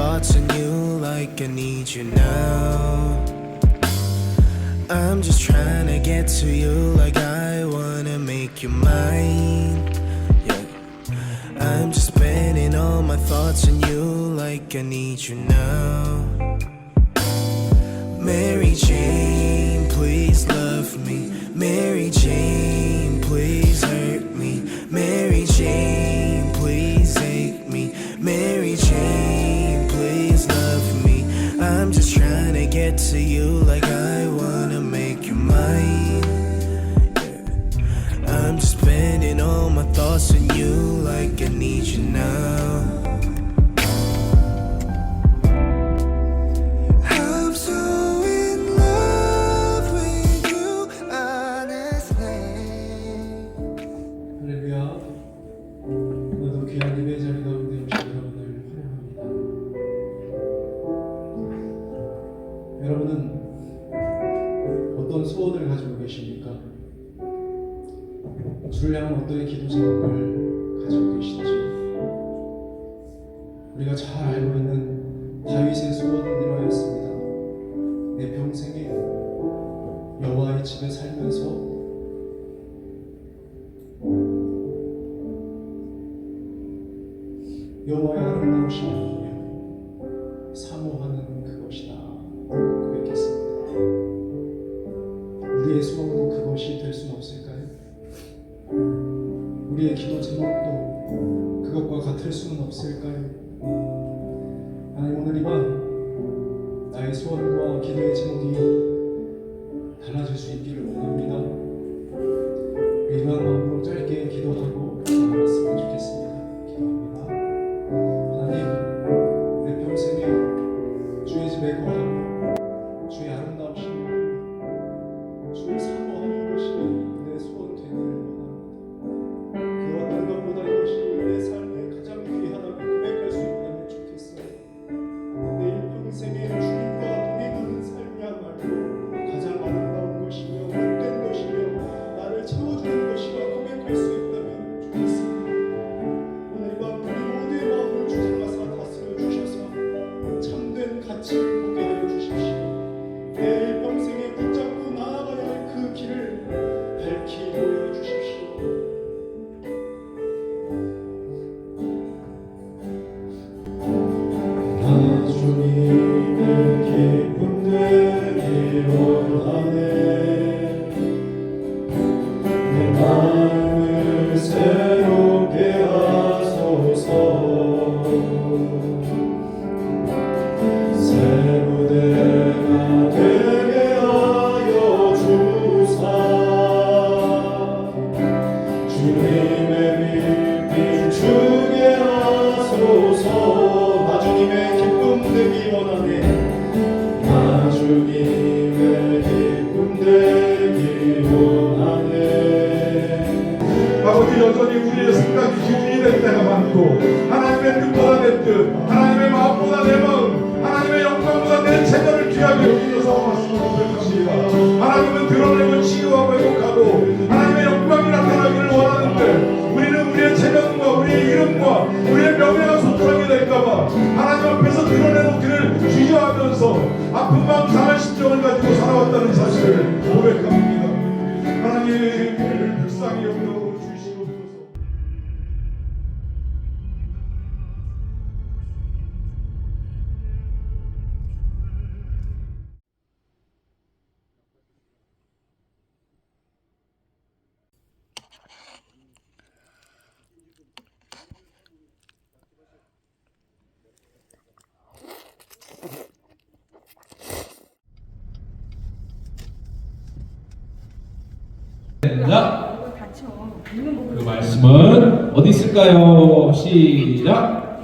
thoughts on you like I need you now. I'm just trying to get to you like I wanna make you mine. Yeah. I'm just spending all my thoughts on you like I need you now. Mary Jane, please love me. Mary Jane, please hurt me. Mary Jane. you like I need you now. 기도 제목도 그것과 같을 수는 없을까요? 하나님 오늘 이 밤 나의 소원과 기도의 제목이 네, 자, 말씀은 어디 있을까요? 시작.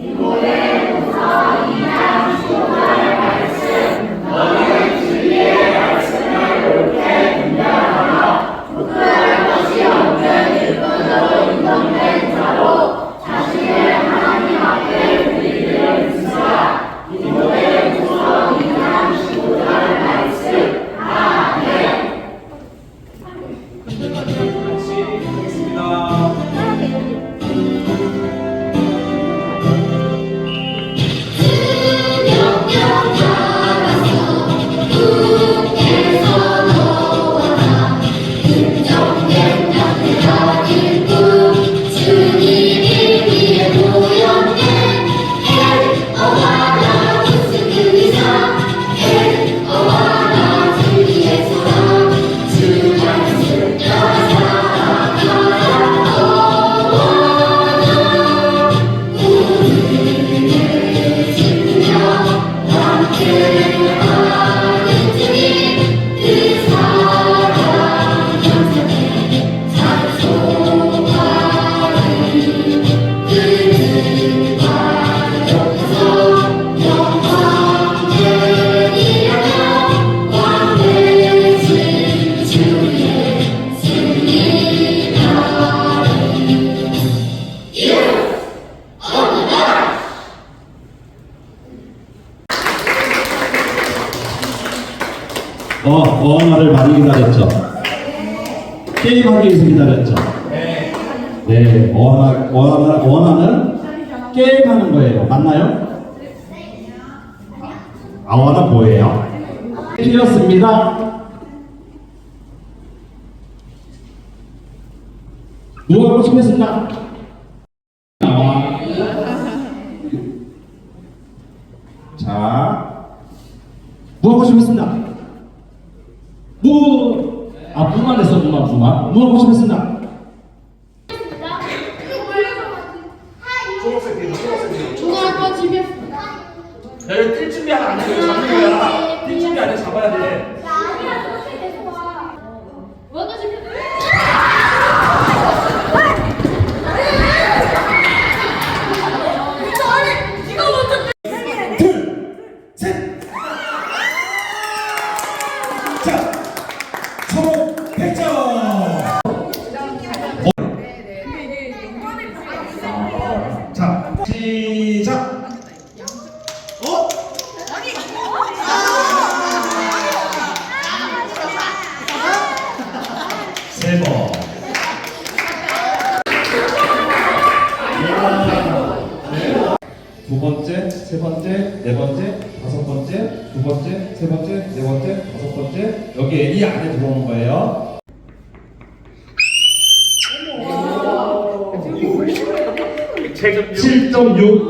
자, 무하고싶었습니다? 무, 아, 무만 했어, 무만, 무만. 무하고싶었습니다? 6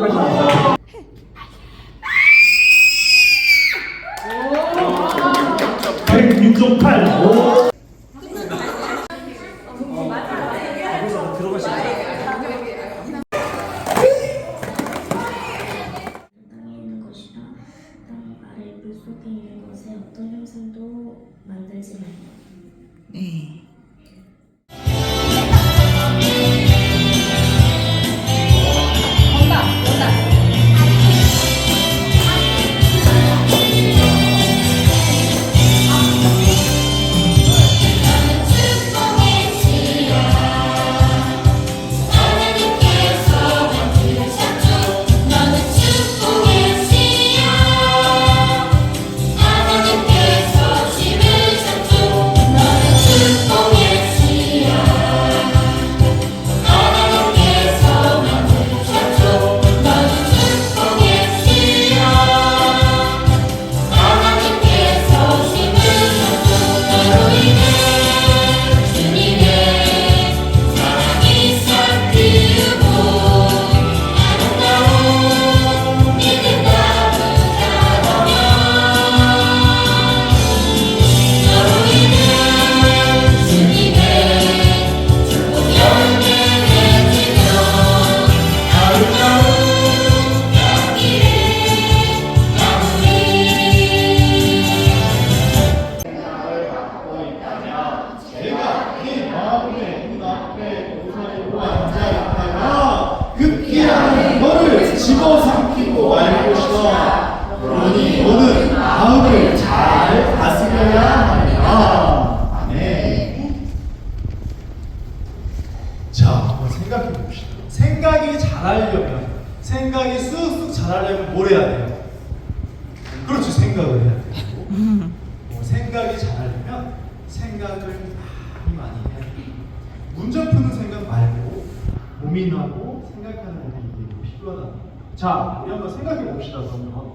자, 우리 한번 생각해 봅시다, 그러면.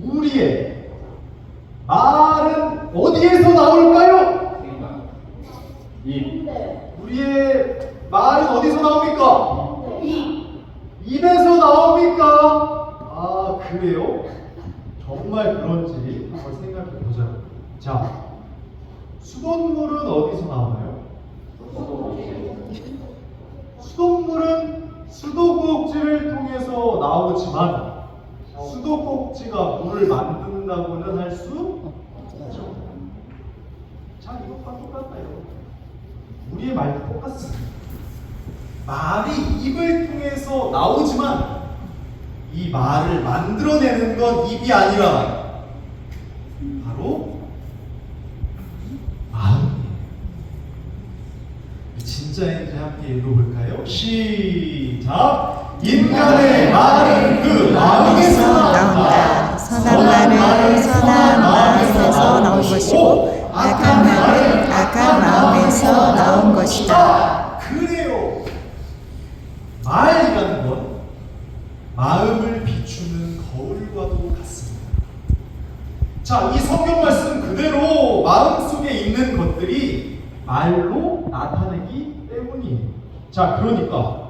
우리의 말은 어디에서 나올까요? 입. 우리의 말은 어디서 나옵니까? 입에서 나옵니까? 아, 그래요? 정말 그런지 한번 생각해 보자. 자, 수돗물은 어디서 나오나요? 수돗물은 수도꼭지를 통해서 나오지만 수도꼭지가 물을 만든다고는 할 수 없죠. 자, 이것과 똑같아요. 우리의 말도 똑같습니다. 말이 입을 통해서 나오지만 이 말을 만들어내는 건 입이 아니라 진짜인지 함께 읽어볼까요? 시작! 인간의 말은 그 마음에서 나온다. 선한 말은 선한 마음에서 나온 것이고 악한 말은 악한 마음에서 나온 것이다. 그래요. 말이라는 건 마음을 비추는 거울과도 같습니다. 자, 이 성경 말씀 그대로 마음 속에 있는 것들이 말로 나타내 기 때문이에요. 자, 그러니까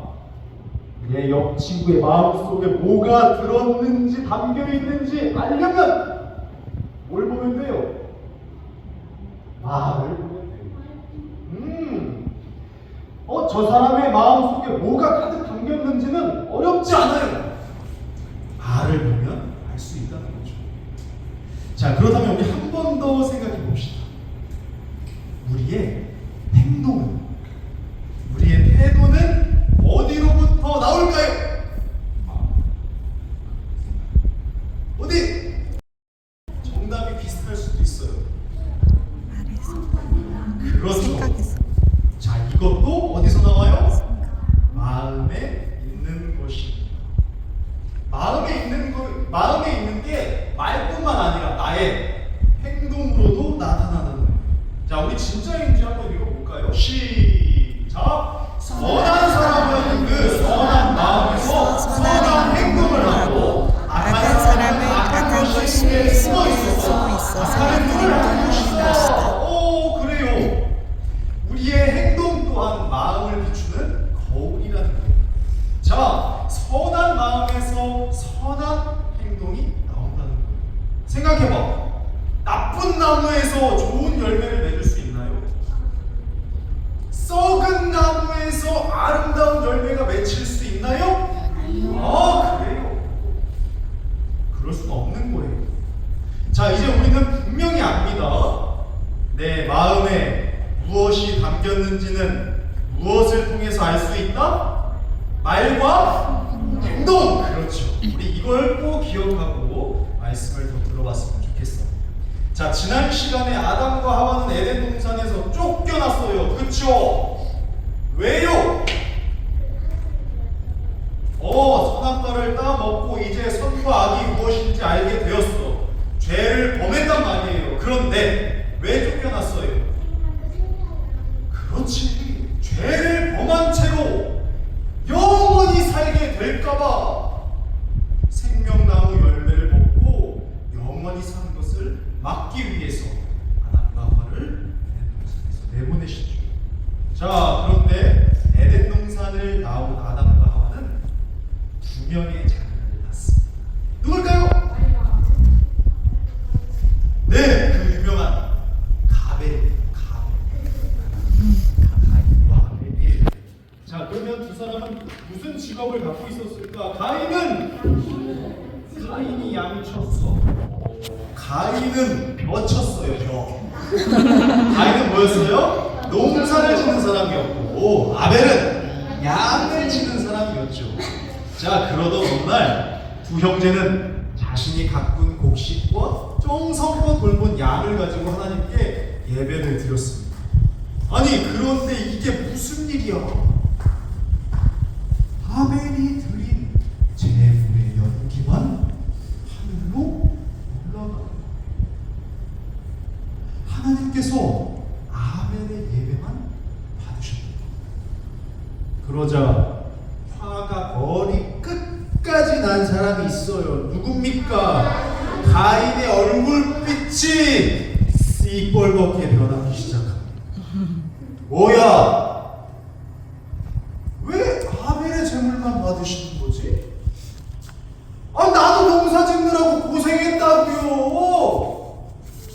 내 옆 친구의 마음 속에 뭐가 들었는지 담겨 있는지 알려면 뭘 보면 돼요? 말을 보면 돼요. 음, 어, 저 사람의 마음 속에 뭐가 가득 담겼는지는 어렵지 않아요. 말을 보면 알 수 있다는 거죠. 자, 그렇다면 우리 한 번 더 생각해 봅시다. 우리의 행동은, 우리의 태도는 어디로부터 나올까요? 어디? 정답이 비슷할 수도 있어요. 그렇죠. 자, 이것도 어디서 나와요? 마음에 있는 것입니다. 마음에 있는 거, 마음에 있는 게 말뿐만 아니라 나의 행동으로도 나타나는 거예요. 자, 우리 진짜인지 한번 읽어볼까요? 시작. 선한 사람은 그 선한 마음에서 선한 행동을 하고 악한 사람은 악한 것이 숨어 있어서 악한 행동을 하는 것이다. 오, 그래요. 우리의 행동 또한 마음을 비추는 거울이라는 거예요. 자, 선한 마음에서 선한 행동이 나온다는 거예요. 생각해봐. 나무에서 좋은 열매를 맺을 수 있나요? 썩은 나무에서 아름다운 열매가 맺힐 수 있나요? 아, 그래요. 그럴 수는 없는 거예요. 자, 이제 우리는 분명히 압니다. 내 마음에 무엇이 담겼는지는 무엇을 통해서 알 수 있다? 말과 행동! 그렇죠. 우리 이걸 꼭 기억하고 말씀을 더 좋겠어. 자, 지난 시간에 아담과 하와는 에덴 동산에서 쫓겨났어요. 그쵸? 왜요? 어, 선악과를 따먹고 이제 선과 악이 무엇인지 알게 되었어. 죄를 범했단 말이에요. 그런데 왜 쫓겨났어요? 그렇지. 죄를 범한 채로 영원히 살게 될까봐 생명나무 열매를 먹고 영원히 사는 것을 막기 위해서 아담과 하와를 에덴 동산에서 내보내시죠. 자, 그런데 에덴 동산을 나온 아담과 하와는 두 명의 자녀를 낳습니다. 누굴까요? 네, 그 유명한 가벨, 가벨. 가인과 아벨. 자, 그러면 두 사람은 무슨 직업을 있었을까? 가인은 가인이 양이 쳤어. 가인은 벼 쳤어요, 벼. 가인은 뭐였어요? 농사를 짓는 사람이었고 아벨은 양을 치는 사람이었죠. 자, 그러던 어느 날 두 형제는 자신이 가꾼 곡식과 쫑성껏 돌본 양을 가지고 하나님께 예배를 드렸습니다. 아니 그런데 이게 무슨 일이야? 아벨이 그러자 화가 머리 끝까지 난 사람이 있어요. 누굽니까? 가인의 얼굴빛이 시뻘겋게 변하기 시작합니다. 뭐야? 왜 아벨의 제물만 받으시는 거지? 아 나도 농사 짓느라고 고생했다고요.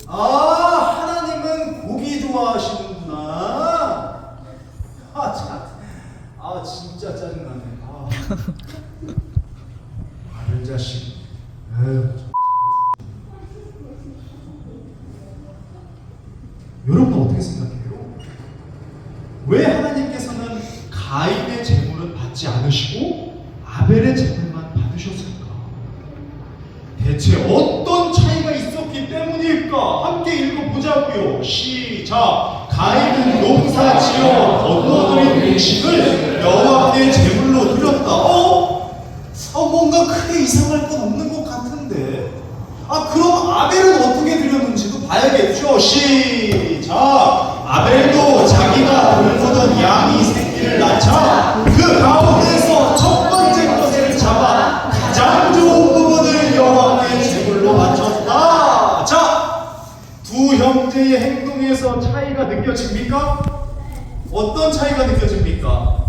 아 하나님은 고기 좋아하시는구나. 아 참, 아 진짜 짜증나네. 아, 아들 자식. 에휴, 참 여러분 은 어떻게 생각해요? 왜 하나님께서는 가인의 제물은 받지 않으시고 아벨의 제물만 받으셨을까? 대체 어떤 차이가 있었기 때문일까? 함께 읽어보자고요. 시작. 가인은 농사 지어 거두어들인 음식을 여호와께 제물로 드렸다. 어? 어 뭔가 크게 이상할 건 없는 것 같은데. 아 그럼 아벨은 어떻게 드렸는지도 봐야겠죠. 시작. 아벨도 자기가 돌보던 양이 새끼를 낳자 그 가운데서 첫 번째 것을 잡아 가장 좋은 부분을 여호와께 제물로 바쳤다. 자, 두 형제의 행동에서 차이가 느껴집니까? 어떤 차이가 느껴집니까?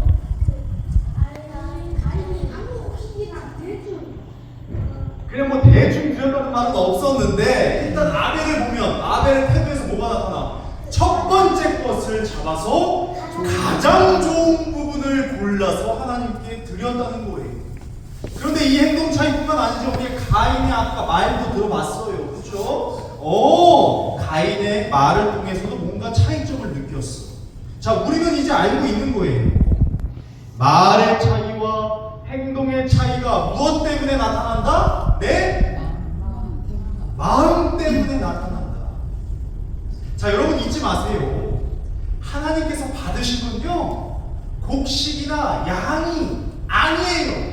그냥 뭐 대충 드렸다는 말은 없었는데 일단 아벨을 보면 아벨의 태도에서 뭐가 나타나? 첫 번째 것을 잡아서 가장 좋은 부분을 골라서 하나님께 드렸다는 거예요. 그런데 이 행동 차이뿐만 아니죠. 우리 가인의 아까 말도 들어봤어요. 그죠? 어, 가인의 말을 통해서도 뭔가 차이점을 느꼈어. 자, 우리는 이제 알고 있는 거예요. 말의 차이와 행동의 차이가 무엇 때문에 나타난다? 내 마음 때문에 나타난다. 자, 여러분 마세요. 하나님께서 받으신 건요, 곡식이나 양이 아니에요.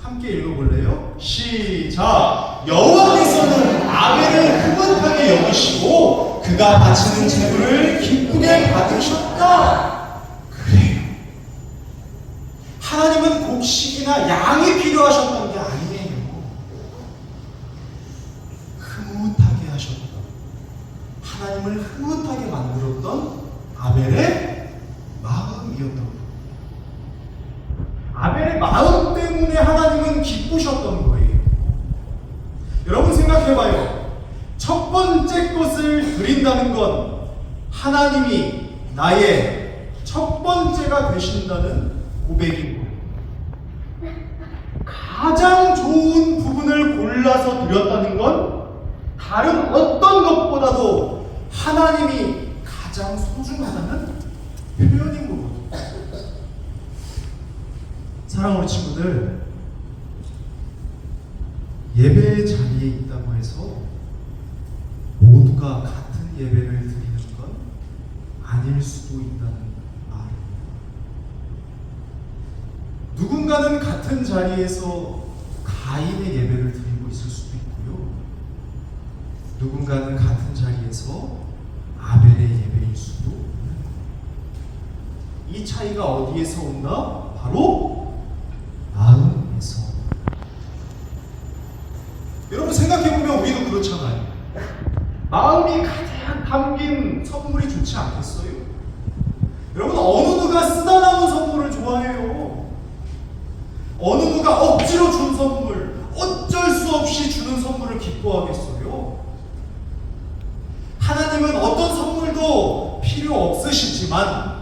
함께 읽어볼래요? 시작. 여호와께서는 아벨을 흐뭇하게 여기시고 그가 바치는 재물을 기쁘게 받으셨다. 그래요. 하나님은 곡식이나 양이 필요하셨던 게 아니에요. 흐뭇하게 하셨던 하나님을 흐뭇하게 만들었던 아벨의 마음이었던 거예요. 아벨의 마음 때문에 하나님은 기쁘셨던 거예요. 여러분 생각해봐요. 첫 번째 것을 드린다는 건 하나님이 나의 첫 번째가 되신다는 거예요. 가장 좋은 부분을 골라서 드렸다는 건 다른 어떤 것보다도 하나님이 가장 소중하다는 표현인 거거든요. 사랑하는 친구들, 예배의 자리에 있다고 해서 모두가 같은 예배를 드리는 건 아닐 수도 있다는 말입니다. 누군가는 같은 자리에서 가인의 예배를 있고요. 누군가는 같은 자리에서 아벨의 예배일 수도 이 차이가 어디에서 온다? 바로 마음에서. 여러분 생각해보면 우리도 그렇잖아요. 마음이 가장 담긴 선물이 좋지 않겠어요? 여러분 어느 누가 쓰다 나온 선물을 좋아해요? 어느 누가 억지로 준선물, 어쩔 수 없이 주는 선물을 기뻐하겠어요? 하나님은 어떤 선물도 필요 없으시지만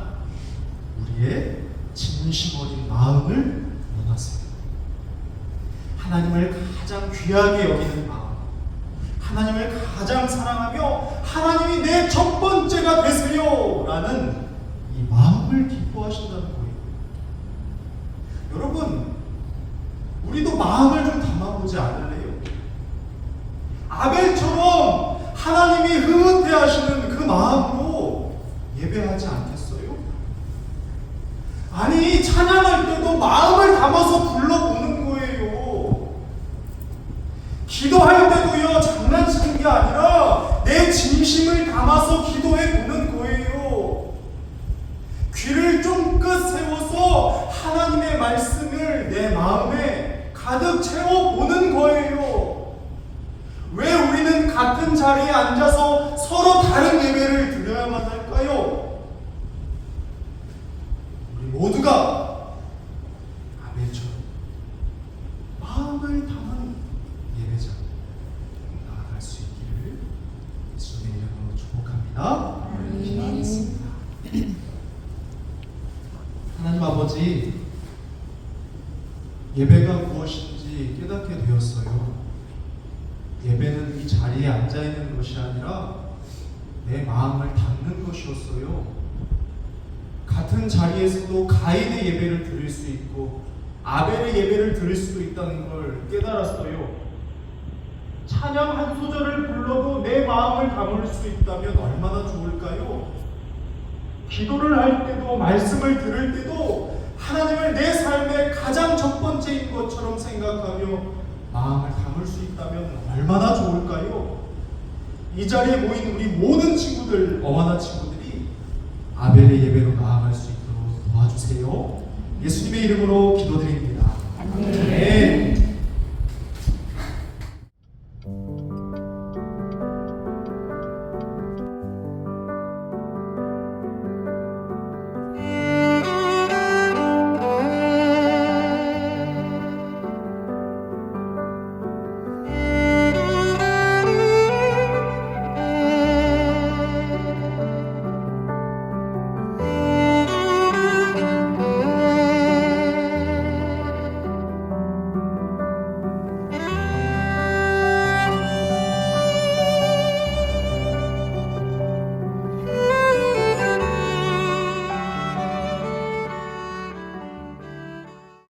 우리의 진심 어린 마음을 원하세요. 하나님을 가장 귀하게 여기는 마음, 하나님을 가장 사랑하며 하나님이 내 첫 번째가 되세요라는 이 마음을 기뻐하신다는 거예요. 여러분, 우리도 마음을 좀 담아보지 않을래요? 아벨처럼 하나님이 흐뭇해하시는 그 마음으로 예배하지 않겠어요? 아니 찬양할 때도 마음을 담아서 불러보는 거예요. 기도할 때도요 장난치는 게 아니라 내 진심을 담아서 기도해 보는 거예요. 귀를 쫑긋 세워서 하나님의 말씀을 내 마음에 가득 채워 보는 거예요. 왜 우리는 같은 자리에 앉아서 서로 다른 예배를 드려야만 할까요? 모두가 아멘처럼 마음을 담은 예배자 나아갈 수 있기를 예수님의 이름으로 축복합니다. 기도하겠습니다. 하나님 아버지 예배가 무엇인지 깨닫게 되었어요. 예배는 이 자리에 앉아 있는 것이 아니라 내 마음을 담는 것이었어요. 같은 자리에서도 가인의 예배를 드릴 수 있고 아벨의 예배를 드릴 수도 있다는 걸 깨달았어요. 찬양 한 소절을 불러도 내 마음을 담을 수 있다면 얼마나 좋을까요? 기도를 할 때도 말씀을 들을 때도 하나님을 내 삶의 가장 첫 번째인 것처럼 생각하며 마음을 담을 수 있다면 얼마나 좋을까요? 이 자리에 모인 우리 모든 친구들, 어와나 친구들이 아벨의 예배로 나아갈 수 있도록 도와주세요. 예수님의 이름으로 기도드립니다. 아멘. 네.